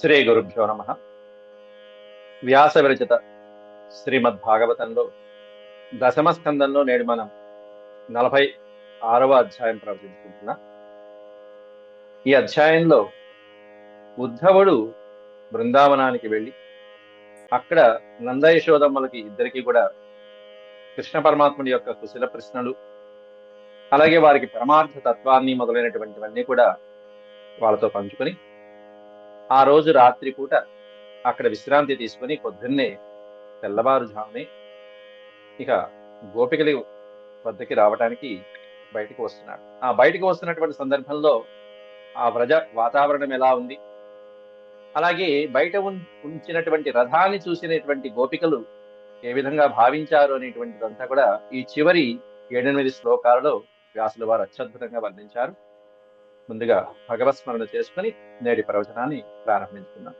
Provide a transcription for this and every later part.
శ్రీ గురుభ్యో నమ. వ్యాస విరచిత శ్రీమద్ భాగవతంలో దశమ స్కందంలో నేడు మనం నలభై ఆరవ అధ్యాయం ప్రవచించుకుంటున్నా. ఈ అధ్యాయంలో ఉద్ధవుడు బృందావనానికి వెళ్ళి అక్కడ నందయశోదమ్మలకి ఇద్దరికి కూడా కృష్ణ పరమాత్ముడి యొక్క కుశల ప్రశ్నలు అలాగే వారికి పరమార్థ తత్వాన్ని మొదలైనటువంటివన్నీ కూడా వాళ్ళతో పంచుకొని ఆ రోజు రాత్రి పూట అక్కడ విశ్రాంతి తీసుకుని పొద్దున్నే తెల్లవారుజామునే ఇక గోపికలి వద్దకి రావడానికి బయటకు వస్తున్నాడు. ఆ బయటకు వస్తున్నటువంటి సందర్భంలో ఆ వ్రజ వాతావరణం ఎలా ఉంది? అలాగే బయట ఉంచినటువంటి రథాన్ని చూసినటువంటి గోపికలు ఏ విధంగా భావించారు అనేటువంటిదంతా కూడా ఈ చివరి ఏడెనిమిది శ్లోకాలలో వ్యాసుల వారు అత్యద్భుతంగా వర్ణించారు. ముందుగా భగవస్మరణ చేసుకుని నేటి ప్రవచనాన్ని ప్రారంభించుకుందాం.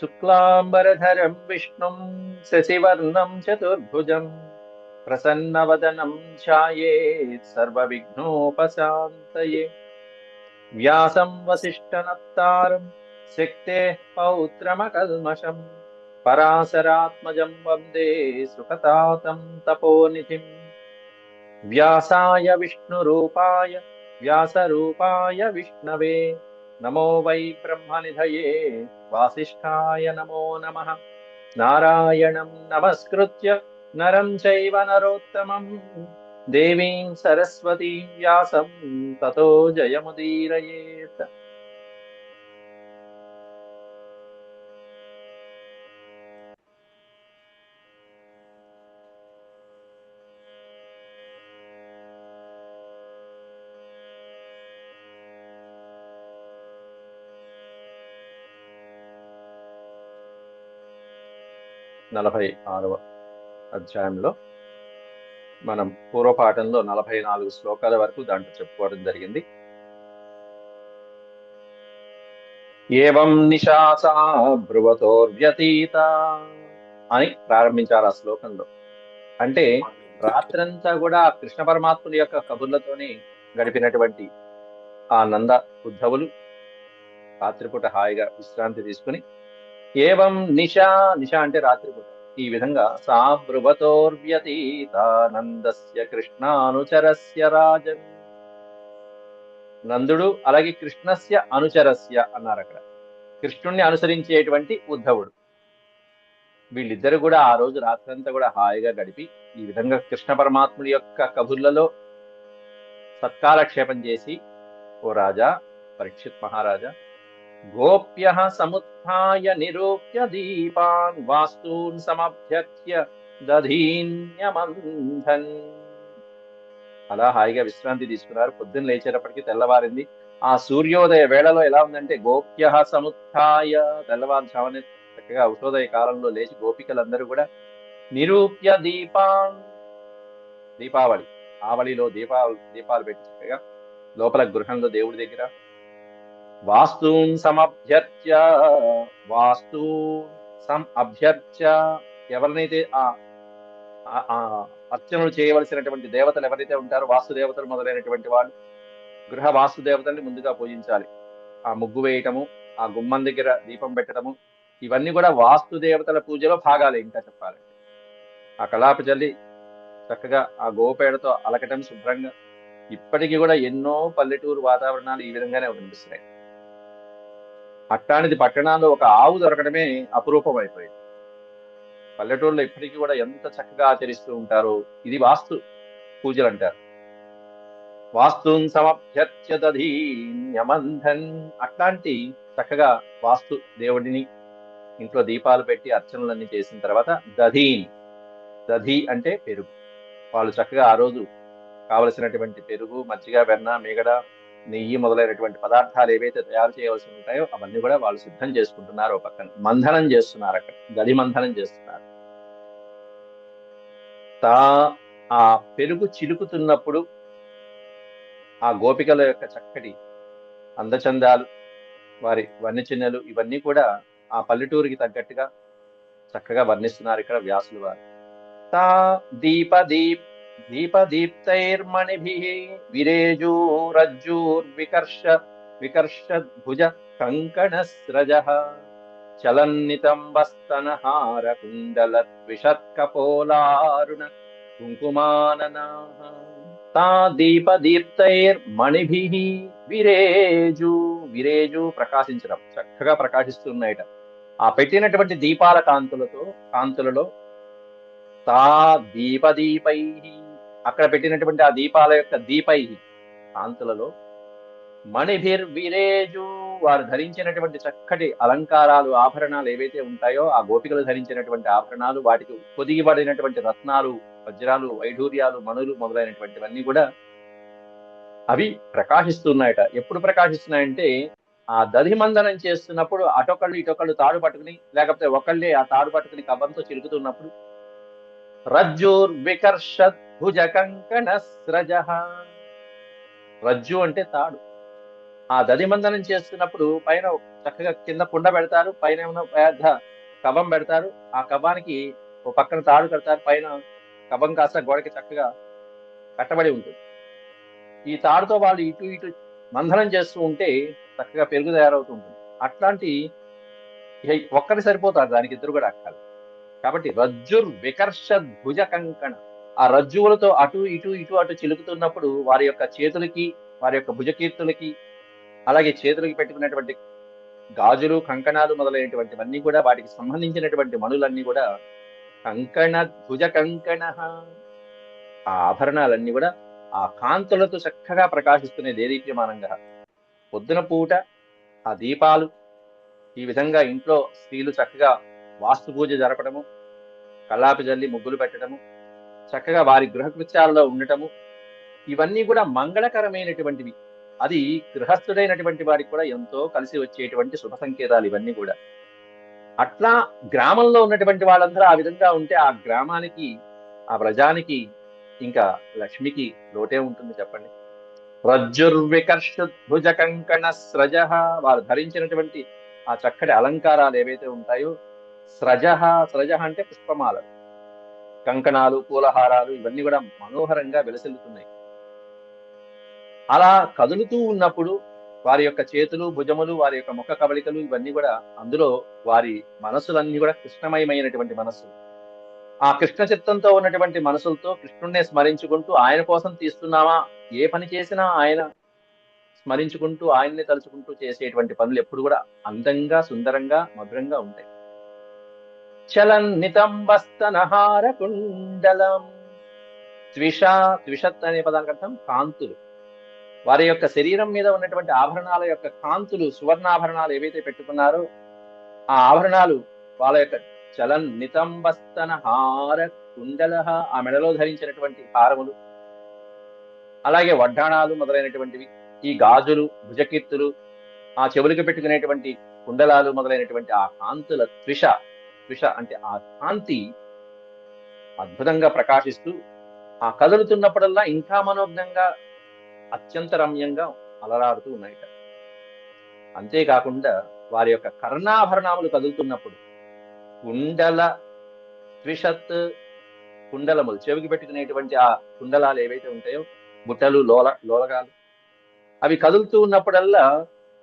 శుక్లాంబరధరం విష్ణుం శశివర్ణం చతుర్భుజం ప్రసన్నవదనం ఛాయేత్ సర్వవిఘ్నోపశాంతయే. వ్యాసం వసిష్ఠనత్తారం శక్తే పౌత్రమకల్మషం పరాశరాత్మజం వందే సుఖతాతం తపోనిధిం व्यासाय विष्णुरूपाय, व्यासरूपाय विष्णवे। नमो वै ब्रह्मनिधये, वासिष्ठाय नमो नमः। नारायणं नमस्कृत्य, नरं चैव नरोत्तमम्। देवीं सरस्वतीं व्यासं, ततो जयमुदीरयेत्। నలభై ఆరవ అధ్యాయంలో మనం పూర్వపాఠంలో నలభై నాలుగు శ్లోకాల వరకు దాంట్లో చెప్పుకోవడం జరిగింది. ఏవం నిశాసా భ్రువతోర్వ్యతీత అని ప్రారంభించారు ఆ శ్లోకంలో. అంటే రాత్రంతా కూడా కృష్ణ పరమాత్ముని యొక్క కబుర్లతోనే గడిపినటువంటి ఆ నంద ఉద్ధవులు రాత్రిపూట హాయిగా విశ్రాంతి తీసుకుని ఏవం నిశా నిశా అంటే రాత్రిపూట ఈ విధంగా సా బ్రువతోర్వ్యతీతానందస్య కృష్ణానుచరస్య రాజన్. నందుడు అలాగే కృష్ణస్య అనుచరస్య అన్నారు అక్కడ. కృష్ణుణ్ణి అనుసరించేటువంటి ఉద్ధవుడు. వీళ్ళిద్దరు కూడా ఆ రోజు రాత్రంతా కూడా హాయిగా గడిపి ఈ విధంగా కృష్ణ పరమాత్ముడి యొక్క కబుర్లలో సత్కాలక్షేపం చేసి ఓ రాజా పరీక్షిత్ మహారాజా గోప్య సముత్య నిరూప్య దీపాన్ వాస్తూన్ సమభ్యక్ష్య దధీన్యమంధన్ అలా హాయిగా విశ్రాంతి తీసుకున్నారు. పొద్దున్న లేచేటప్పటికి తెల్లవారింది. ఆ సూర్యోదయ వేళలో ఎలా ఉందంటే గోప్య సముత్య తెల్లవారుజామున చక్కగా ఉషోదయ కాలంలో లేచి గోపికలందరూ కూడా నిరూప్య దీపాన్ దీపావళి. ఆవళిలో దీపా దీపాలు పెట్టి చక్కగా లోపల గృహంలో దేవుడి దగ్గర వాస్తూన్ సమభ్యర్చ్య వాస్తు సం అభ్యర్చ్య ఎవరినైతే ఆ ఆ- అర్చనలు చేయవలసినటువంటి దేవతలు ఎవరైతే ఉంటారో వాస్తు దేవతలు మొదలైనటువంటి వాళ్ళు గృహ వాస్తు దేవతల్ని ముందుగా పూజించాలి. ఆ ముగ్గు వేయటము ఆ గుమ్మం దగ్గర దీపం పెట్టడము ఇవన్నీ కూడా వాస్తు దేవతల పూజలో భాగాలే ఇంకా చెప్పాలంటే. ఆ కళాప చల్లి చక్కగా ఆ గోపేడతో అలకటం శుభ్రంగా ఇప్పటికీ కూడా ఎన్నో పల్లెటూరు వాతావరణాలు ఈ విధంగానే కనిపిస్తున్నాయి. అట్టానిది పట్టణాల్లో ఒక ఆవు దొరకడమే అపురూపం అయిపోయింది పల్లెటూరులో ఇప్పటికీ కూడా ఎంత చక్కగా ఆచరిస్తూ ఉంటారో ఇది వాస్తు పూజలు అంటారు వాస్తున్ సమభ్యర్చ్య అట్లాంటి చక్కగా వాస్తు దేవుడిని ఇంట్లో దీపాలు పెట్టి అర్చనలన్నీ చేసిన తర్వాత దధీన్ దధి అంటే పెరుగు. వాళ్ళు చక్కగా ఆ రోజు కావలసినటువంటి పెరుగు మజ్జిగ వెన్న మిగడ నెయ్యి మొదలైనటువంటి పదార్థాలు ఏవైతే తయారు చేయవలసి ఉంటాయో అవన్నీ కూడా వాళ్ళు సిద్ధం చేసుకుంటున్నారు ఒక పక్కన. మంథనం చేస్తున్నారు అక్కడ. గది మంథనం చేస్తున్నారు. తా ఆ పెరుగు చిలుకుతున్నప్పుడు ఆ గోపికల యొక్క చక్కటి అందచందాలు వారి వన్యచిన్నలు ఇవన్నీ కూడా ఆ పల్లెటూరికి తగ్గట్టుగా చక్కగా వర్ణిస్తున్నారు ఇక్కడ వ్యాసులు వారు. తా దీప దీప్ దీపదీప్తైర్మణిభిः విరేజూరజ్జూర్వికర్ష వికర్షద్భుజ కంకణస్రజः చలన్నితంబస్తనహారకుండలద్విషత్కపోలారుణ కుంకుమాననాः తా దీపదీప్తైర్మణిభిः విరేజు విరేజు ప్రకాశించడం చక్కగా ప్రకాశిస్తున్నాయట। ఆ పెట్టినటువంటి దీపాల కాంతులతో కాంతులలో తా దీపదీపై అక్కడ పెట్టినటువంటి ఆ దీపాల యొక్క దీపై కాంతులలో మణిభిర్ విరేజు వారు ధరించినటువంటి చక్కటి అలంకారాలు ఆభరణాలు ఏవైతే ఉంటాయో ఆ గోపికలు ధరించినటువంటి ఆభరణాలు వాటికి పొదిగిబడినటువంటి రత్నాలు వజ్రాలు వైఢూర్యాలు మణులు మొదలైనటువంటివన్నీ కూడా అవి ప్రకాశిస్తున్నాయట. ఎప్పుడు ప్రకాశిస్తున్నాయంటే ఆ దధిమందనం చేస్తున్నప్పుడు అటొకళ్ళు ఇటొకళ్ళు తాడు పట్టుకుని లేకపోతే ఒకళ్ళే ఆ తాడు పట్టుకుని కవ్వంతో చిలుకుతున్నప్పుడు రజ్జూర్ వికర్షత్ భుజ కంకణ స్రజ రజ్జు అంటే తాడు. ఆ దదిమందనం చేస్తున్నప్పుడు పైన చక్కగా కింద కుండ పెడతారు పైన పెద్ద కవం పెడతారు. ఆ కవ్వానికి ఓ పక్కన తాడు కడతారు పైన కవం కాస్త గోడకి చక్కగా కట్టబడి ఉంటుంది. ఈ తాడుతో వాళ్ళు ఇటు ఇటు మంధనం చేస్తూ ఉంటే చక్కగా పెరుగు తయారవుతూ ఉంటుంది. అట్లాంటి ఇక ఒక్కటి సరిపోతారు దానికి ఇద్దరు కూడా అక్కలు కాబట్టి రజ్జుర్ వికర్ష భుజ కంకణ ఆ రజ్జువులతో అటు ఇటు ఇటు అటు చిలుకుతున్నప్పుడు వారి యొక్క చేతులకి వారి యొక్క భుజకీర్తులకి అలాగే చేతులకి పెట్టుకున్నటువంటి గాజులు కంకణాలు మొదలైనటువంటివన్నీ కూడా వాటికి సంబంధించినటువంటి మణులన్నీ కూడా కంకణ భుజ కంకణ ఆ ఆభరణాలన్నీ కూడా ఆ కాంతులతో చక్కగా ప్రకాశిస్తున్నాయి దేదీప్యమానంగా పొద్దున పూట ఆ దీపాలు ఈ విధంగా ఇంట్లో స్త్రీలు చక్కగా వాస్తు పూజ జరపడము కల్లాపి జల్లి ముగ్గులు పెట్టడము చక్కగా వారి గృహకృత్యాలలో ఉండటము ఇవన్నీ కూడా మంగళకరమైనటువంటివి. అది గృహస్థుడైనటువంటి వారికి కూడా ఎంతో కలిసి వచ్చేటువంటి శుభ సంకేతాలు ఇవన్నీ కూడా. అట్లా గ్రామంలో ఉన్నటువంటి వాళ్ళందరూ ఆ విధంగా ఉంటే ఆ గ్రామానికి ఆ ప్రజానికి ఇంకా లక్ష్మికి లోటే ఉంటుంది చెప్పండి. రజ్జుర్వికర్షుద్భుజ కంకణ స్రజ వారు ధరించినటువంటి ఆ చక్కటి అలంకారాలు ఏవైతే ఉంటాయో స్రజ స్రజ అంటే పుష్పమాలలు. కంకణాలు పూలహారాలు ఇవన్నీ కూడా మనోహరంగా వెలసిల్లుతున్నాయి. అలా కదులుతూ ఉన్నప్పుడు వారి యొక్క చేతులు భుజములు వారి యొక్క ముఖ కవళికలు ఇవన్నీ కూడా అందులో వారి మనసులన్నీ కూడా కృష్ణమయమైనటువంటి మనస్సు. ఆ కృష్ణ చిత్తంతో ఉన్నటువంటి మనసులతో కృష్ణుణ్ణే స్మరించుకుంటూ ఆయన కోసం తీస్తున్నామా? ఏ పని చేసినా ఆయన స్మరించుకుంటూ ఆయన్ని తలుచుకుంటూ చేసేటువంటి పనులు ఎప్పుడు కూడా అందంగా సుందరంగా మధురంగా ఉంటాయి. చలన్ నితంబస్తనహార కుండలం త్విష త్విషత్ అనే పదానికి అర్థం కాంతులు. వారి యొక్క శరీరం మీద ఉన్నటువంటి ఆభరణాల యొక్క కాంతులు సువర్ణాభరణాలు ఏవైతే పెట్టుకున్నారో ఆ ఆభరణాలు వాళ్ళ యొక్క చలన్ నితంబస్తన హార కుండల ఆ మెడలో ధరించినటువంటి హారములు. అలాగే వడ్డాణాలు మొదలైనటువంటివి ఈ గాజులు భుజకీర్తులు ఆ చెవులకు పెట్టుకునేటువంటి కుండలాలు మొదలైనటువంటి ఆ కాంతుల త్విష స్పృశ అంటే ఆ కాంతి అద్భుతంగా ప్రకాశిస్తూ ఆ కదులుతున్నప్పుడల్లా ఇంకా మనోజ్ఞంగా అత్యంత రమ్యంగా అలరాడుతూ ఉన్నాయట. అంతేకాకుండా వారి యొక్క కర్ణాభరణాములు కదులుతున్నప్పుడు కుండల త్విషత్ కుండలములు చెవికి పెట్టుకునేటువంటి ఆ కుండలాలు ఏవైతే ఉంటాయో బుట్టలు లోల లోలగాలు అవి కదులుతూ ఉన్నప్పుడల్లా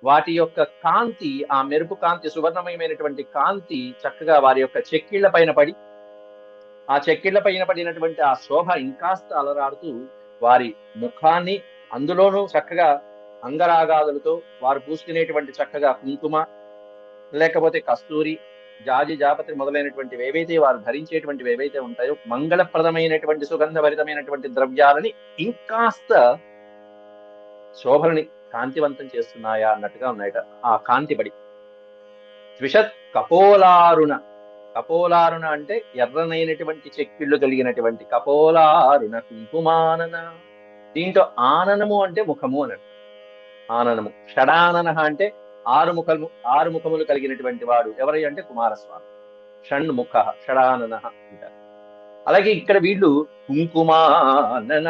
వాటి యొక్క కాంతి ఆ మెరుపు కాంతి సువర్ణమయమైనటువంటి కాంతి చక్కగా వారి యొక్క చెక్కిళ్ళ పైన పడి ఆ చెక్కిళ్ళ పైన పడినటువంటి ఆ శోభ ఇంకాస్త అలరాడుతూ వారి ముఖాన్ని అందులోనూ చక్కగా అంగరాగాదులతో వారు పూసుకునేటువంటి చక్కగా కుంకుమ లేకపోతే కస్తూరి జాజి జాపతి మొదలైనటువంటివి ఏవైతే వారు ధరించేటువంటివి ఏవైతే ఉంటాయో మంగళప్రదమైనటువంటి సుగంధభరితమైనటువంటి ద్రవ్యాలని ఇంకాస్త శోభలని కాంతివంతం చేస్తున్నాయా అన్నట్టుగా ఉన్నాయట. ఆ కాంతిబడి. ద్విషత్ కపోలారుణ. కపోలారుణ అంటే ఎర్రనైనటువంటి చెక్కిళ్ళు కలిగినటువంటి కపోలారుణ కుంకుమానన. దీంట్లో ఆననము అంటే ముఖము అని ఆననము. షడానన అంటే ఆరు ముఖము ఆరు ముఖములు కలిగినటువంటి వాడు ఎవరై అంటే కుమారస్వామి. షణ్ముఖ షడానన అంటారు. అలాగే ఇక్కడ వీళ్ళు కుంకుమానన.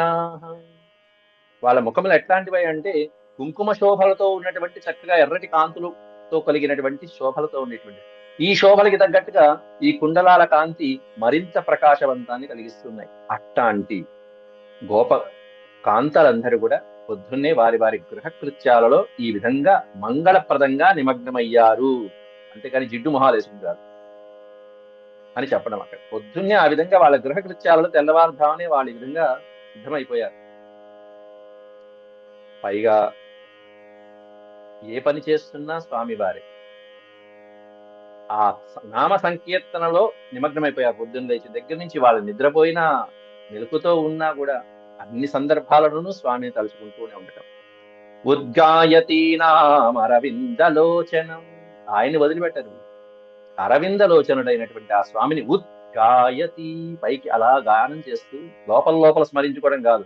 వాళ్ళ ముఖములు ఎట్లాంటివి అంటే కుంకుమ శోభలతో ఉన్నటువంటి చక్కగా ఎర్రటి కాంతులతో కలిగినటువంటి శోభలతో ఉండేటువంటి ఈ శోభలకి తగ్గట్టుగా ఈ కుండలాల కాంతి మరింత ప్రకాశవంతాన్ని కలిగిస్తున్నాయి. అట్టాంటి గోప కాంతలందరూ కూడా పొద్దున్నే వారి వారి గృహకృత్యాలలో ఈ విధంగా మంగళప్రదంగా నిమగ్నమయ్యారు. అంతేకాని జిడ్డు మొహాలు వేసుకుంటారు అని చెప్పడం అక్కడ. పొద్దున్నే ఆ విధంగా వాళ్ళ గృహకృత్యాలలో తెల్లవారుధామనే వాళ్ళు ఈ విధంగా సిద్ధమైపోయారు. పైగా ఏ పని చేస్తున్నా స్వామివారే ఆ నామ సంకీర్తనలో నిమగ్నమైపోయారు పొద్దున్న లేచి దగ్గర నుంచి వాళ్ళు నిద్రపోయినా మెలుకుతో ఉన్నా కూడా అన్ని సందర్భాలలోనూ స్వామిని తలుచుకుంటూనే ఉండటం. ఉద్గాయతీనామరవిందలోచనం ఆయన్ని వదిలిపెట్టరు. అరవిందలోచనుడైనటువంటి ఆ స్వామిని ఉద్గాయతి పైకి అలా గానం చేస్తూ లోపల లోపల స్మరించుకోవడం కాదు.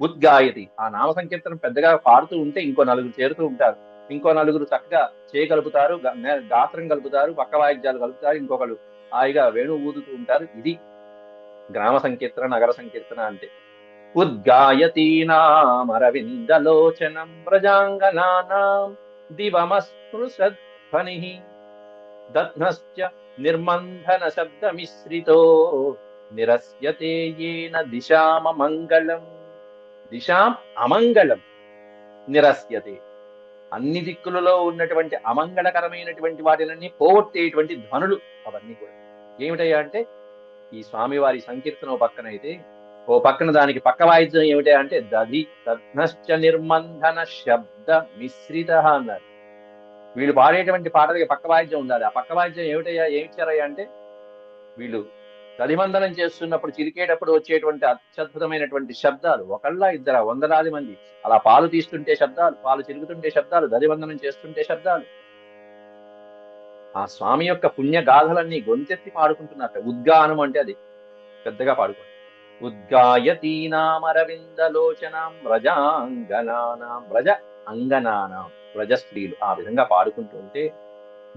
ఉద్గాయతి. ఆ నామ సంకీర్తనం పెద్దగా పాడుతూ ఉంటే ఇంకో నలుగురు చేరుతూ ఉంటారు. ఇంకో నలుగురు చక్కగా చేయగలుగుతారు గాత్రం కలుపుతారు పక్క వాయిద్యాలు కలుపుతారు ఇంకొకరు హాయిగా వేణు ఊదుతూ ఉంటారు. ఇది గ్రామ సంకీర్తన నగర సంకీర్తన అంటే. ఉద్గాయతీనామరవిందలోచనం ప్రజాంగనానాం దివమస్పృశధ్వని దధ్నశ్చ నిర్మంధన శబ్దమిశ్రితో నిరస్యతే ఏన దిశామమంగళం. దిశాం అమంగళం. నిరస్యతే. అన్ని దిక్కులలో ఉన్నటువంటి అమంగళకరమైనటువంటి వాటిలన్నీ పోగొట్టేటువంటి ధ్వనులు అవన్నీ కూడా. ఏమిటయ్యా అంటే ఈ స్వామివారి సంకీర్తన ఓ పక్కన అయితే ఓ పక్కన దానికి పక్క వాయిద్యం ఏమిటా అంటే దధి తద్నశ్చ నిర్మంధన శబ్ద మిశ్రిత అన్నారు. వీళ్ళు పాడేటువంటి పాటలకి పక్క వాయిద్యం ఉండాలి. ఆ పక్క వాయిద్యం ఏమిటయ్యా ఏమిచ్చారయ్యా అంటే వీళ్ళు తదివందనం చేస్తున్నప్పుడు చిరికేటప్పుడు వచ్చేటువంటి అత్యద్భుతమైనటువంటి శబ్దాలు. ఒకళ్ళ ఇద్దర వందలాది మంది. అలా పాలు తీస్తుంటే శబ్దాలు పాలు చిరుగుతుంటే శబ్దాలు దరివందనం చేస్తుంటే శబ్దాలు. ఆ స్వామి యొక్క పుణ్య గాథలన్నీ గొంతెత్తి పాడుకుంటున్నట్ట ఉద్గానం అంటే అది. పెద్దగా పాడుకో ఉద్గాయతీనామరవిందలోచనాం వ్రజాంగనానాం. వ్రజ అంగనానాం. వ్రజ స్త్రీలు. ఆ విధంగా పాడుకుంటుంటే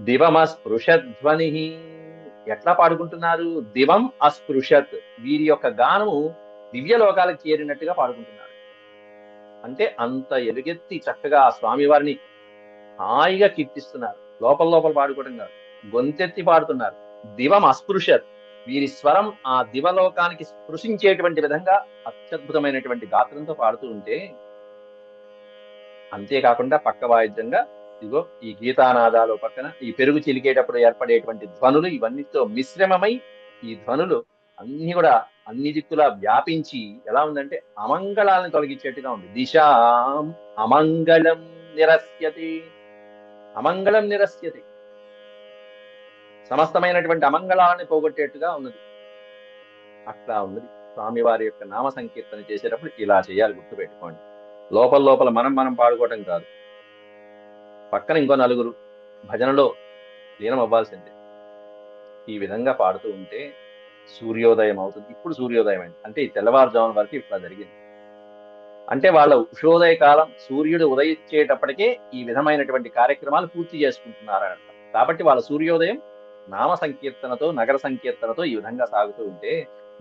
దివమ దివమస్పృశధ్వని ఎట్లా పాడుకుంటున్నారు? దివం అస్పృశత్. వీరి యొక్క గానము దివ్యలోకాలకు చేరినట్టుగా పాడుకుంటున్నారు. అంటే అంత ఎలుగెత్తి చక్కగా ఆ స్వామివారిని హాయిగా కీర్తిస్తున్నారు. లోపల లోపల పాడుకోవడం కాదు. గొంతెత్తి పాడుతున్నారు. దివం అస్పృశత్. వీరి స్వరం ఆ దివలోకానికి స్పృశించేటువంటి విధంగా అత్యద్భుతమైనటువంటి గాత్రంతో పాడుతూ ఉంటే అంతేకాకుండా పక్క వాయిద్యంగా ఇదిగో ఈ గీతానాదాలు పక్కన ఈ పెరుగు చిలికేటప్పుడు ఏర్పడేటువంటి ధ్వనులు ఇవన్నీతో మిశ్రమమై ఈ ధ్వనులు అన్ని కూడా అన్ని దిక్కులా వ్యాపించి ఎలా ఉందంటే అమంగళాలను తొలగించేట్టుగా ఉంది. దిశాం అమంగళం నిరస్యతి. అమంగళం నిరస్యతి. సమస్తమైనటువంటి అమంగళాన్ని పోగొట్టేట్టుగా ఉన్నది. అట్లా ఉన్నది. స్వామివారి యొక్క నామ సంకీర్తన చేసేటప్పుడు ఇలా చేయాలి గుర్తుపెట్టుకోండి. లోపల లోపల మనం మనం పాడుకోవటం కాదు. పక్కన ఇంకో నలుగురు భజనలో లీనం అవ్వాల్సిందే. ఈ విధంగా పాడుతూ ఉంటే సూర్యోదయం అవుతుంది. ఇప్పుడు సూర్యోదయం అయింది. అంటే ఈ తెల్లవారుజామున వరకు ఇట్లా జరిగింది. అంటే వాళ్ళ ఉషోదయ కాలం సూర్యుడు ఉదయించేటప్పటికే ఈ విధమైనటువంటి కార్యక్రమాలు పూర్తి చేసుకుంటున్నారని కాబట్టి వాళ్ళ సూర్యోదయం నామ సంకీర్తనతో నగర సంకీర్తనతో ఈ విధంగా సాగుతూ ఉంటే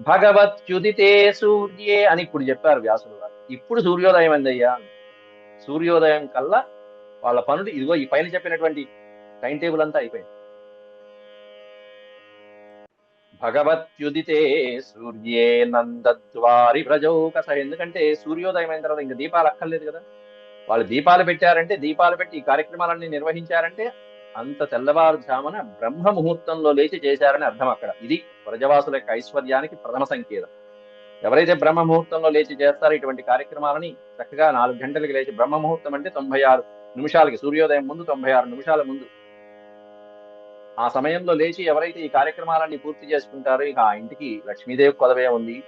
భగవత్యుదితే సూర్యే అని ఇప్పుడు చెప్పారు వ్యాసులు గారు ఇప్పుడు సూర్యోదయం అయిందయ్యా. సూర్యోదయం కల్లా వాళ్ళ పనులు ఇదిగో ఈ పైన చెప్పినటువంటి టైం టేబుల్ అంతా అయిపోయింది. భగవత్యుదితే సూర్యే నందద్వారి ప్రజోకస ఎందుకంటే సూర్యోదయం అయిన తర్వాత ఇంకా దీపాలు అక్కర్లేదు కదా. వాళ్ళు దీపాలు పెట్టారంటే దీపాలు పెట్టి ఈ కార్యక్రమాలన్నీ నిర్వహించారంటే అంత తెల్లవారుజామున బ్రహ్మ ముహూర్తంలో లేచి చేశారని అర్థం అక్కడ. ఇది ప్రజవాసుల యొక్క ఐశ్వర్యానికి ప్రథమ సంకేతం. ఎవరైతే బ్రహ్మ ముహూర్తంలో లేచి చేస్తారో ఇటువంటి కార్యక్రమాలని చక్కగా నాలుగు గంటలకు లేచి బ్రహ్మ ముహూర్తం అంటే తొంభై ఆరు నిమిషాలకి సూర్యోదయం ముందు తొంభై ఆరు నిమిషాల ముందు. ఆ సమయంలో లేచి ఎవరైతే ఈ కార్యక్రమాలన్నీ పూర్తి చేసుకుంటారో ఇక ఆ ఇంటికి లక్ష్మీదేవి కొదవే ఉంది.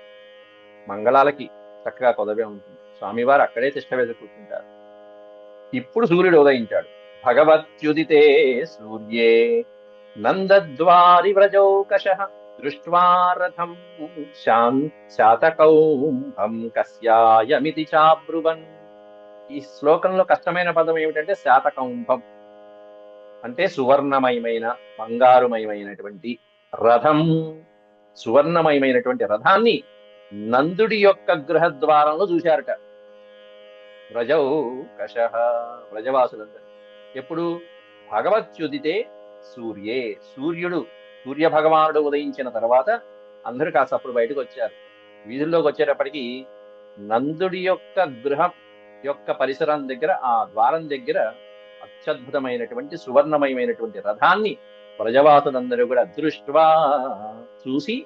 మంగళాలకి చక్కగా కొదవే ఉంటుంది. స్వామివారు అక్కడే తిష్ట వేసి కూర్చుంటారు. ఇప్పుడు సూర్యుడు ఉదయించాడు. భగవత్యుదితే సూర్యే నందద్వారి వ్రజౌకష దృష్ట్వా రథం శాన్ శాతకౌంభం కస్యాయమితి చాబ్రువన్ ఈ శ్లోకంలో కష్టమైన పదం ఏమిటంటే శాతకంభం. అంటే సువర్ణమయమైన బంగారుమయమైనటువంటి రథం. సువర్ణమయమైనటువంటి రథాన్ని నందుడి యొక్క గృహద్వారంలో చూశారట. వ్రజౌ కష వ్రజవాసులందరూ. ఎప్పుడు? భగవత్యుదితే సూర్యే. సూర్యుడు సూర్య భగవానుడు ఉదయించిన తర్వాత అందరూ కాస్త అప్పుడు బయటకు వచ్చారు. వీధుల్లోకి వచ్చేటప్పటికి నందుడి యొక్క గృహం యొక్క పరిసరం దగ్గర ఆ ద్వారం దగ్గర అత్యద్భుతమైనటువంటి సువర్ణమయమైనటువంటి రథాన్ని ప్రజవాసులందరూ కూడా దృష్ట్వా చూసి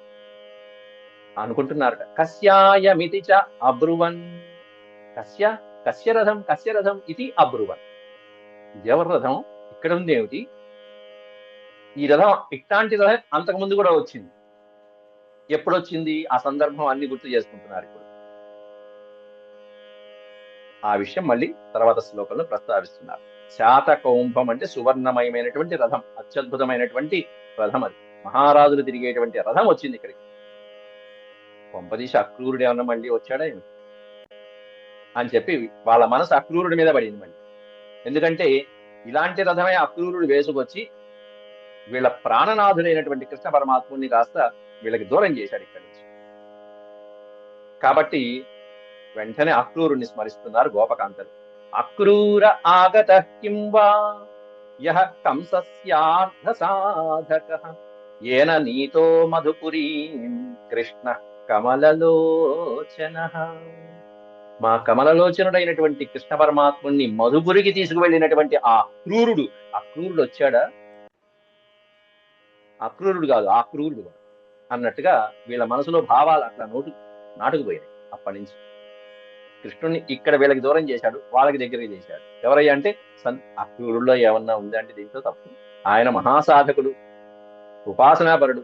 అనుకుంటున్నారట. కస్యాయమితి చ అబ్రువన్. కస్య కస్య రథం కస్య రథం ఇది అబ్రువన్. ఎవరి రథం? ఇక్కడ ఉంది ఏమిటి? ఈ రథం ఇట్లాంటి రథం అంతకుముందు కూడా వచ్చింది. ఎప్పుడొచ్చింది? ఆ సందర్భం అన్ని గుర్తు చేసుకుంటున్నారు ఇప్పుడు. ఆ విషయం మళ్ళీ తర్వాత శ్లోకంలో ప్రస్తావిస్తున్నారు. శాత కౌంభం అంటే సువర్ణమయమైనటువంటి రథం అత్యద్భుతమైనటువంటి రథం అది. మహారాజులు తిరిగేటువంటి రథం వచ్చింది ఇక్కడికి. కొంపదీశ అక్రూరుడు ఏమన్నా మళ్ళీ వచ్చాడా ఏమి? అని చెప్పి వాళ్ళ మనసు అక్రూరుడి మీద పడింది మళ్ళీ. ఎందుకంటే ఇలాంటి రథమే అక్రూరుడు వేసుకొచ్చి వీళ్ళ ప్రాణనాథుడైనటువంటి కృష్ణ పరమాత్ముని కాస్త వీళ్ళకి దూరం చేశాడు ఇక్కడి నుంచి. కాబట్టి వెంటనే అక్రూరుణ్ణి స్మరిస్తున్నారు గోపకాంతలు. అక్రూర ఆగత కిం వా? కంసస్యార్థ సాధక ఏన నీతో మధుపురీ కృష్ణ కమలలోచన. మా కమలలోచనుడైనటువంటి కృష్ణ పరమాత్ముణ్ణి మధుపురికి తీసుకువెళ్ళినటువంటి ఆ క్రూరుడు అక్రూరుడు వచ్చాడా? అక్రూరుడు కాదు ఆ క్రూరుడు అన్నట్టుగా వీళ్ళ మనసులో భావాలు అట్లా నోటు నాటుకుపోయాయి అప్పటి నుంచి. కృష్ణుడిని ఇక్కడ వీళ్ళకి దూరం చేశాడు వాళ్ళకి దగ్గరికి చేశాడు. ఎవరయ్యా అంటే సన్ అక్రూరుల్లో ఏమన్నా ఉందా అంటే దీంట్లో తప్పు. ఆయన మహాసాధకుడు ఉపాసనాపరుడు.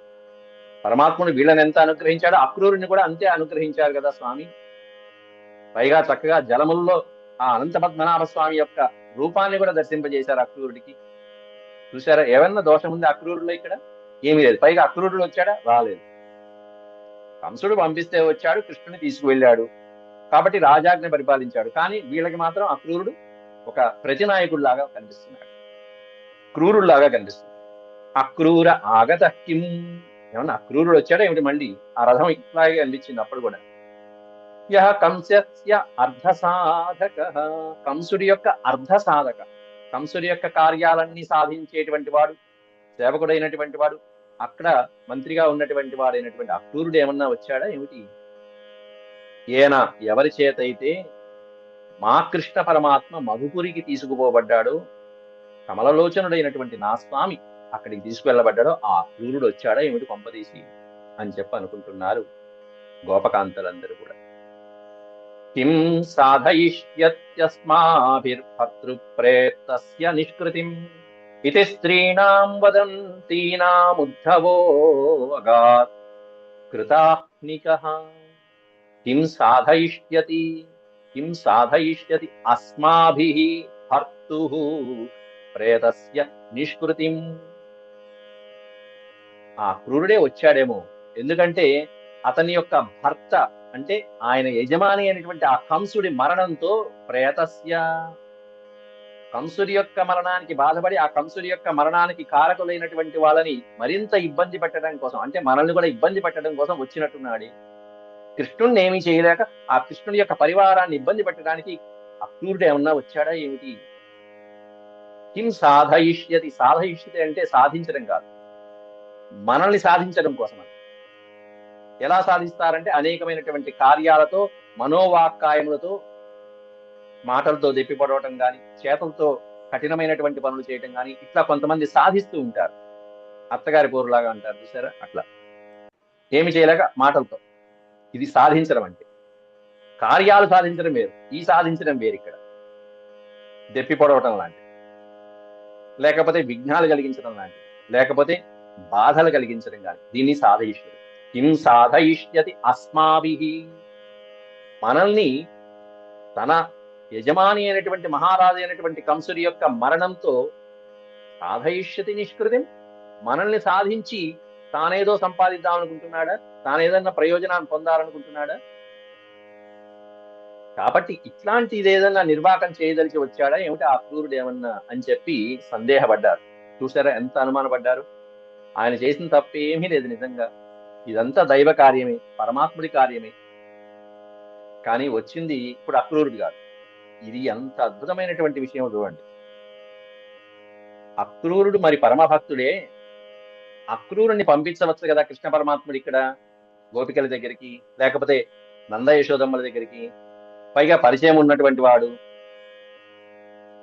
పరమాత్ముడు వీళ్ళని ఎంత అనుగ్రహించాడో అక్రూరుని కూడా అంతే అనుగ్రహించారు కదా స్వామి. పైగా చక్కగా జలముల్లో ఆ అనంత పద్మనాభ స్వామి యొక్క రూపాన్ని కూడా దర్శింపజేశారు అక్రూరుడికి చూసారా ఏమన్నా దోషం ఉంది అక్రూరులో ఇక్కడ? ఏమీ లేదు. పైగా అక్రూరుడు వచ్చాడా? రాలేదు. కంసుడు పంపిస్తే వచ్చాడు కృష్ణుని తీసుకువెళ్ళాడు. కాబట్టి రాజాజ్ఞ పరిపాలించాడు. కానీ వీళ్ళకి మాత్రం అక్రూరుడు ఒక ప్రతినాయకుడిలాగా కనిపిస్తున్నాడు. క్రూరుడిలాగా కనిపిస్తున్నాడు. అక్రూర ఆగత కిం. ఏమన్నా అక్రూరుడు వచ్చాడా ఏమిటి మళ్ళీ? ఆ రథం ఇట్లాగే కనిపించింది అప్పుడు కూడా. యహ కంస్య అర్ధ సాధక కంసుడి యొక్క అర్ధ సాధక కంసుడి యొక్క కార్యాలన్నీ సాధించేటువంటి వాడు సేవకుడైనటువంటి వాడు అక్కడ మంత్రిగా ఉన్నటువంటి వాడైనటువంటి అక్రూరుడు ఏమన్నా వచ్చాడా ఏమిటి? ఈయన ఎవరి చేతైతే మా కృష్ణ పరమాత్మ మధుపురికి తీసుకుపోబడ్డాడు కమలలోచనుడైనటువంటి నా స్వామి అక్కడికి తీసుకువెళ్ళబడ్డాడో ఆ క్రూరుడు వచ్చాడా ఏమిటి కొంపదీసి అని చెప్పి అనుకుంటున్నారు గోపకాంతలందరూ కూడా. కిం సాధయిష్యత్యస్మాభిర్భర్తృప్రేతస్య నిష్కృతిం ఇది స్త్రీణాం వదంతీనాముద్ధవో అగాత్ కృతాహ్నికః. కిం సాధయిష్యతి కిం సాధయిష్యతి అస్మాభిః భర్తుః ప్రేతస్య నిష్కృతిం ఆ క్రూరుడే వచ్చాడేమో. ఎందుకంటే అతని యొక్క భర్త అంటే ఆయన యజమాని అయినటువంటి ఆ కంసుడి మరణంతో ప్రేతస్య. కంసుడి యొక్క మరణానికి బాధపడి ఆ కంసుడి యొక్క మరణానికి కారకులైనటువంటి వాళ్ళని మరింత ఇబ్బంది పెట్టడం కోసం అంటే మనల్ని కూడా ఇబ్బంది పెట్టడం కోసం వచ్చినట్టున్నాడు. కృష్ణుడిని ఏమీ చేయలేక ఆ కృష్ణుడి యొక్క పరివారాన్ని ఇబ్బంది పెట్టడానికి అక్రూరుడు ఏమన్నా వచ్చాడా ఏమిటి? కిం సాధయిష్యతి? సాధయిష్యతి అంటే సాధించడం కాదు. మనల్ని సాధించడం కోసం అని. ఎలా సాధిస్తారంటే అనేకమైనటువంటి కార్యాలతో మనోవాక్కాయములతో మాటలతో దెప్పిపడవటం కానీ చేతలతో కఠినమైనటువంటి పనులు చేయటం కానీ ఇట్లా కొంతమంది సాధిస్తూ ఉంటారు. అత్తగారి పోరులాగా అంటారు చూసారా అట్లా. ఏమి చేయలేక మాటలతో. ఇది సాధించడం అంటే. కార్యాలు సాధించడం వేరు ఈ సాధించడం వేరు ఇక్కడ. దెప్పి పొడవటం లాంటి లేకపోతే విఘ్నాలు కలిగించడం లాంటి లేకపోతే బాధలు కలిగించడం కానీ దీన్ని సాధయిష్యది కిం సాధయిష్యతి అస్మాభి. మనల్ని తన యజమాని అయినటువంటి మహారాజు అయినటువంటి కంసుడి యొక్క మరణంతో సాధయిష్యతి నిష్కృతి మనల్ని సాధించి తానేదో సంపాదిద్దామనుకుంటున్నాడా? తానేదన్నా ప్రయోజనాన్ని పొందాలనుకుంటున్నాడా? కాబట్టి ఇట్లాంటిది ఏదన్నా నిర్వాకం చేయదలిచి వచ్చాడా? ఏమిటి ఆ క్రూరుడు ఏమన్నా అని చెప్పి సందేహపడ్డారు. చూసారా ఎంత అనుమానపడ్డారు? ఆయన చేసిన తప్పు ఏమీ లేదు నిజంగా. ఇదంతా దైవ కార్యమే పరమాత్ముడి కార్యమే. కానీ వచ్చింది ఇప్పుడు అక్రూరుడు కాదు ఇది ఎంత అద్భుతమైనటువంటి విషయం చూడండి. అక్రూరుడు మరి పరమభక్తుడే అక్రూరుని పంపించవచ్చు కదా కృష్ణ పరమాత్ముడు ఇక్కడ గోపికల దగ్గరికి లేకపోతే నంద యశోదమ్మల దగ్గరికి. పైగా పరిచయం ఉన్నటువంటి వాడు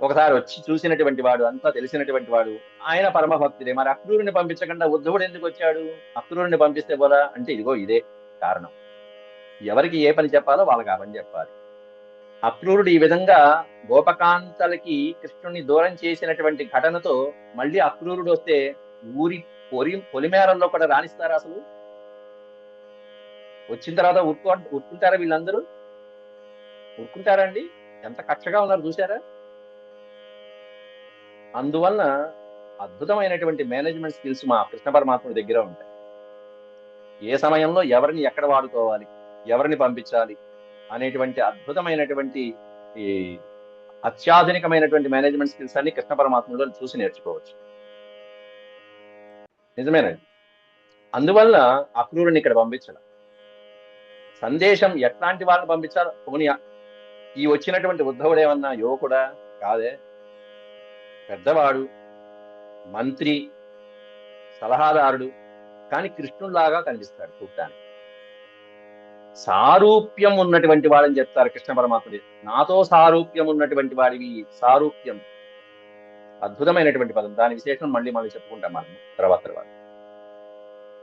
ఒకసారి వచ్చి చూసినటువంటి వాడు అంతా తెలిసినటువంటి వాడు ఆయన పరమభక్తుడే. మరి అక్రూరుని పంపించకుండా ఉద్ధవుడు ఎందుకు వచ్చాడు? అక్రూరుని పంపిస్తే పోలా? అంటే ఇదిగో ఇదే కారణం. ఎవరికి ఏ పని చెప్పాలో వాళ్ళకి ఆ పని చెప్పాలి. అక్రూరుడు ఈ విధంగా గోపకాంతలకి కృష్ణుని దూరం చేసినటువంటి ఘటనతో మళ్ళీ అక్రూరుడు వస్తే ఊరి పొలి పొలిమేరల్లో కూడా రాణిస్తారా అసలు? వచ్చిన తర్వాత ఉరుకు ఉరుకుంటారా వీళ్ళందరూ? ఉరుకుంటారండి. ఎంత కక్షగా ఉన్నారు చూసారా అందువలన అద్భుతమైనటువంటి మేనేజ్మెంట్ స్కిల్స్ మా కృష్ణ పరమాత్ముడి దగ్గర ఉంటాయి. ఏ సమయంలో ఎవరిని ఎక్కడ వాడుకోవాలి ఎవరిని పంపించాలి అనేటువంటి అద్భుతమైనటువంటి ఈ అత్యాధునికమైనటువంటి మేనేజ్మెంట్ స్కిల్స్ అన్ని కృష్ణ పరమాత్మలో చూసి నేర్చుకోవచ్చు. నిజమేనండి. అందువల్ల అక్రూరుని ఇక్కడ పంపించడం. సందేశం ఎట్లాంటి వాళ్ళని పంపించాలి పోనీ ఈ వచ్చినటువంటి ఉద్ధవుడు ఏమన్నా యువకుడా? కాదే. పెద్దవాడు మంత్రి సలహాదారుడు కానీ కృష్ణుడిలాగా కనిపిస్తాడు చూడటానికి సారూప్యం ఉన్నటువంటి వాడని చెప్తారు కృష్ణ పరమాత్ముడి. నాతో సారూప్యం ఉన్నటువంటి వాడివి. సారూప్యం. అద్భుతమైనటువంటి పదం. దాని విశేషం మళ్ళీ మళ్ళీ చెప్పుకుంటాం మనం తర్వాత తర్వాత.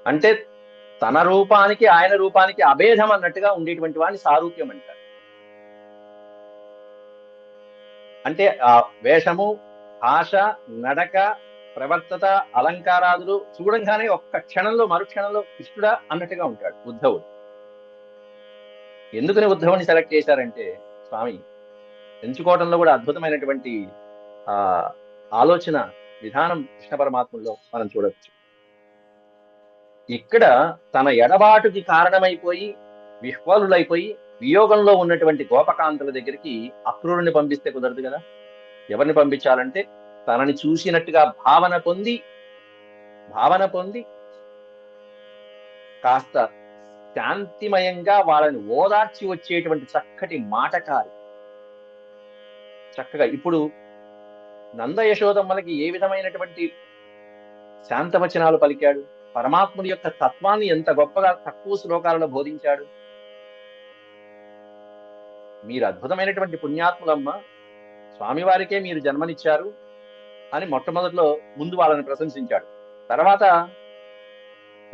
అంటే తన రూపానికి ఆయన రూపానికి అభేదం అన్నట్టుగా ఉండేటువంటి వాడిని సారూప్యం అంటారు. అంటే ఆ వేషము భాష నడక ప్రవర్తత అలంకారాదులు చూడంగానే ఒక్క క్షణంలో మరుక్షణంలో కృష్ణుడా అన్నట్టుగా ఉంటాడు ఉద్ధవుడు. ఎందుకని ఉద్ధవుని సెలెక్ట్ చేశారంటే స్వామి ఎంచుకోవడంలో కూడా అద్భుతమైనటువంటి ఆ ఆలోచన విధానం కృష్ణ పరమాత్మలో మనం చూడవచ్చు ఇక్కడ తన ఎడబాటుకి కారణమైపోయి విహ్వలులైపోయి వియోగంలో ఉన్నటువంటి గోపకాంతుల దగ్గరికి అక్రూరుని పంపిస్తే కుదరదు కదా? ఎవరిని పంపించాలంటే తనని చూసినట్టుగా భావన పొంది భావన పొంది కాస్త శాంతిమయంగా వాళ్ళని ఓదార్చి వచ్చేటువంటి చక్కటి మాటకారి. చక్కగా ఇప్పుడు నంద యశోదమ్మలకి ఏ విధమైనటువంటి శాంతవచనాలు పలికాడు? పరమాత్ముడి యొక్క తత్వాన్ని ఎంత గొప్పగా తక్కువ శ్లోకాలలో బోధించాడు? మీరు అద్భుతమైనటువంటి పుణ్యాత్ములమ్మ. స్వామివారికే మీరు జన్మనిచ్చారు అని మొట్టమొదట్లో ముందు వాళ్ళని ప్రశంసించాడు. తర్వాత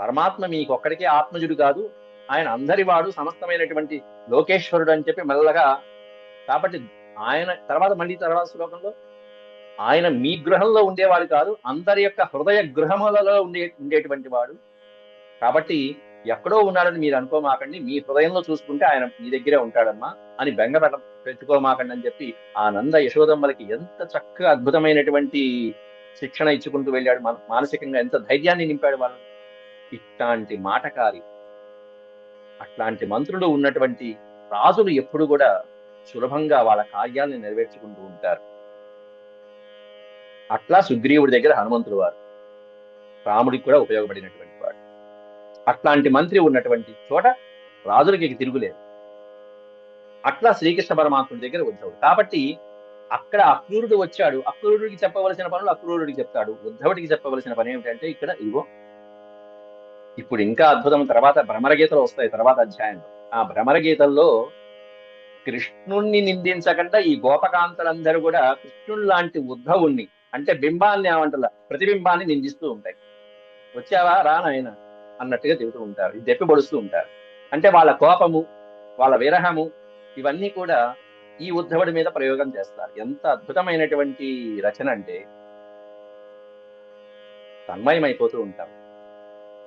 పరమాత్మ మీకు ఒక్కడికే ఆత్మజుడు కాదు ఆయన అందరి వాడు సమస్తమైనటువంటి లోకేశ్వరుడు అని చెప్పి మెల్లగా కాబట్టి ఆయన తర్వాత మళ్ళీ తర్వాత శ్లోకంలో ఆయన మీ గృహంలో ఉండేవాడు కాదు అందరి యొక్క హృదయ గృహములలో ఉండే ఉండేటువంటి వాడు. కాబట్టి ఎక్కడో ఉన్నాడని మీరు అనుకోమాకండి మీ హృదయంలో చూసుకుంటే ఆయన మీ దగ్గరే ఉంటాడమ్మా అని బెంగ పెట్టుకోమాకండి అని చెప్పి ఆ నంద యశోదమ్మలకి ఎంత చక్కగా అద్భుతమైనటువంటి శిక్షణ ఇచ్చుకుంటూ వెళ్ళాడు. మానసికంగా ఎంత ధైర్యాన్ని నింపాడు వాళ్ళు ఇట్లాంటి మాటకారి అట్లాంటి మంత్రులు ఉన్నటువంటి రాజులు ఎప్పుడు కూడా సులభంగా వాళ్ళ కార్యాలను నెరవేర్చుకుంటూ ఉంటారు. అట్లా సుగ్రీవుడి దగ్గర హనుమంతుడు వారు రాముడికి కూడా ఉపయోగపడినటువంటి వాడు. అట్లాంటి మంత్రి ఉన్నటువంటి చోట రాజులకి తిరుగులేదు. అట్లా శ్రీకృష్ణ పరమాత్ముడి దగ్గర ఉద్ధవుడు. కాబట్టి అక్కడ అక్రూరుడు వచ్చాడు. అక్రూరుడికి చెప్పవలసిన పనులు అక్రూరుడికి చెప్తాడు. ఉద్ధవుడికి చెప్పవలసిన పని ఏమిటంటే ఇక్కడ ఇగో ఇప్పుడు ఇంకా అద్భుతం తర్వాత భ్రమరగీతలు వస్తాయి తర్వాత అధ్యాయంలో. ఆ భ్రమరగీతల్లో కృష్ణుణ్ణి నిందించకుండా ఈ గోపకాంతలందరూ కూడా కృష్ణుడు లాంటి ఉద్ధవుణ్ణి అంటే బింబాన్ని ఏమంటాల? ప్రతిబింబాన్ని నిందిస్తూ ఉంటాయి. వచ్చావా? రా నాయన అన్నట్టుగా చెబుతూ ఉంటారు. ఇది దెప్పి పొడుస్తూ ఉంటారు. అంటే వాళ్ళ కోపము వాళ్ళ విరహము ఇవన్నీ కూడా ఈ ఉద్ధవుడి మీద ప్రయోగం చేస్తారు. ఎంత అద్భుతమైనటువంటి రచన అంటే తన్మయమైపోతూ ఉంటారు.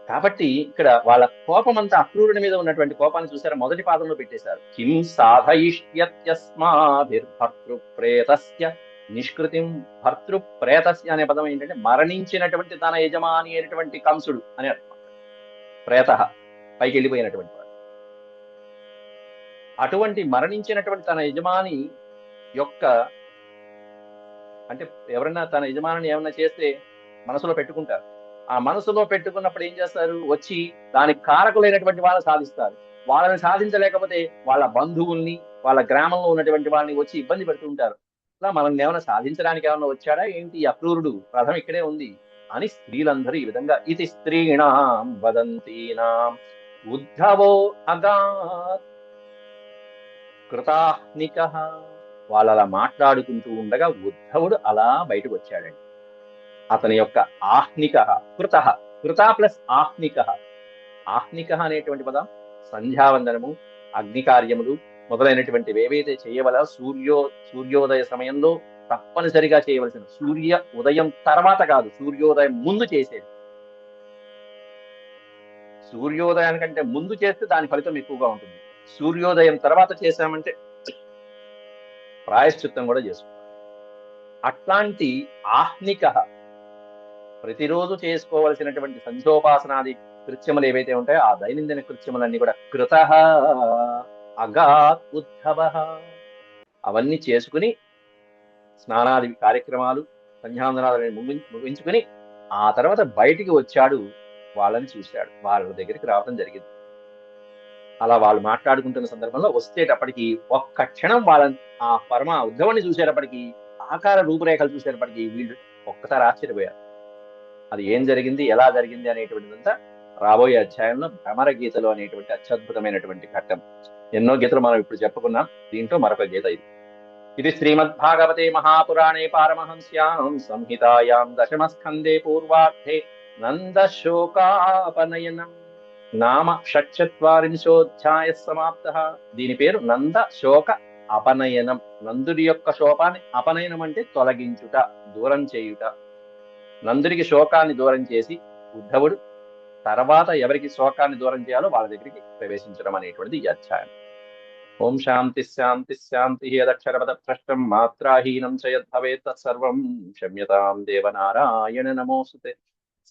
కాబట్టి ఇక్కడ వాళ్ళ కోపం అంతా అక్రూరుడి మీద ఉన్నటువంటి కోపాన్ని చూసారా? మొదటి పాదంలో పెట్టేశారు. కిం సాధయిష్యత్యస్మాభిర్భర్తృ ప్రేతస్య నిష్కృతిం భర్తృ ప్రేతస్య అనే పదం ఏంటంటే మరణించినటువంటి తన యజమాని అయినటువంటి కంసుడు అని అర్థం. ప్రేత పైకి వెళ్ళిపోయినటువంటి వాడు. అటువంటి మరణించినటువంటి తన యజమాని యొక్క అంటే ఎవరైనా తన యజమానిని ఏమైనా చేస్తే మనసులో పెట్టుకుంటారు. ఆ మనసులో పెట్టుకున్నప్పుడు ఏం చేస్తారు? వచ్చి దానికి కారకులైనటువంటి వాళ్ళని సాధిస్తారు. వాళ్ళని సాధించలేకపోతే వాళ్ళ బంధువుల్ని వాళ్ళ గ్రామంలో ఉన్నటువంటి వాళ్ళని వచ్చి ఇబ్బంది పెడుతుంటారు అలా మనం ఏమైనా సాధించడానికి ఏమైనా వచ్చాడా? ఏంటి అక్రూరుడు? రథం ఇక్కడే ఉంది అని స్త్రీలందరూ ఈ విధంగా ఇది స్త్రీణాం వదంతీనాం ఉద్ధవో అగాత్ కృతాహ్నిక వాళ్ళు అలా మాట్లాడుకుంటూ ఉండగా ఉద్ధవుడు అలా బయటకు వచ్చాడండి. అతని యొక్క ఆహ్నిక కృత కృత ప్లస్ ఆహ్నిక. ఆహ్నిక అనేటువంటి పదం సంధ్యావందనము అగ్ని కార్యములు మొదలైనటువంటివి ఏవైతే చేయవల సూర్యో సూర్యోదయ సమయంలో తప్పనిసరిగా చేయవలసిన సూర్య ఉదయం తర్వాత కాదు సూర్యోదయం ముందు చేసేది. సూర్యోదయానికంటే ముందు చేస్తే దాని ఫలితం ఎక్కువగా ఉంటుంది. సూర్యోదయం తర్వాత చేశామంటే ప్రాయశ్చిత్తం కూడా చేసుకో అట్లాంటి ఆహ్నిక ప్రతిరోజు చేసుకోవలసినటువంటి సంధ్యోపాసనాది కృత్యములు ఏవైతే ఉంటాయో ఆ దైనందిన కృత్యములన్నీ కూడా కృత అగాత్ ఉద్ధవ అవన్నీ చేసుకుని స్నానాది కార్యక్రమాలు సంధ్యావందనాలను ముగించుకుని ఆ తర్వాత బయటికి వచ్చాడు వాళ్ళని చూశాడు. వాళ్ళ దగ్గరికి రావడం జరిగింది. అలా వాళ్ళు మాట్లాడుకుంటున్న సందర్భంలో వచ్చేటప్పటికి ఒక్క క్షణం వాళ్ళని ఆ పరమ ఉద్ధవాన్ని చూసేటప్పటికి ఆకార రూపురేఖలు చూసేటప్పటికి వీళ్ళు ఒక్కసారి ఆశ్చర్యపోయారు. అది ఏం జరిగింది ఎలా జరిగింది అనేటువంటిదంతా రాబోయే అధ్యాయంలో భ్రమర గీతలు అనేటువంటి అత్యద్భుతమైనటువంటి ఘట్టం. ఎన్నో గీతలు మనం ఇప్పుడు చెప్పుకున్నాం. దీంట్లో మరొక గీత ఇది. ఇది శ్రీమద్భాగవతే మహాపురాణే పారమహంస్యాం సంహితాయాం దశమస్కందే పూర్వార్థే నందశోకాపనయనం. నామ షట్చత్వారింశోధ్యాయ సమాప్త. దీని పేరు నంద శోక అపనయనం. నందుడి యొక్క శోకాన్ని అపనయనం అంటే తొలగించుట దూరం చేయుట. నందుడికి శోకాన్ని దూరం చేసి ఉద్ధవుడు తర్వాత ఎవరికి శోకాన్ని దూరం చేయాలో వాళ్ళ దగ్గరికి ప్రవేశించడం అనేటువంటిది ఈ అధ్యాయం. ఓం శాంతి శాంతి శాంతి యదక్షరపద మాత్రాహీనం చ యద్భవేత్ తత్సర్వం క్షమ్యతాం దేవనారాయణ నమోస్తుతే.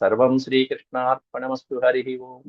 సర్వం శ్రీకృష్ణార్పణమస్తు హరి ఓం.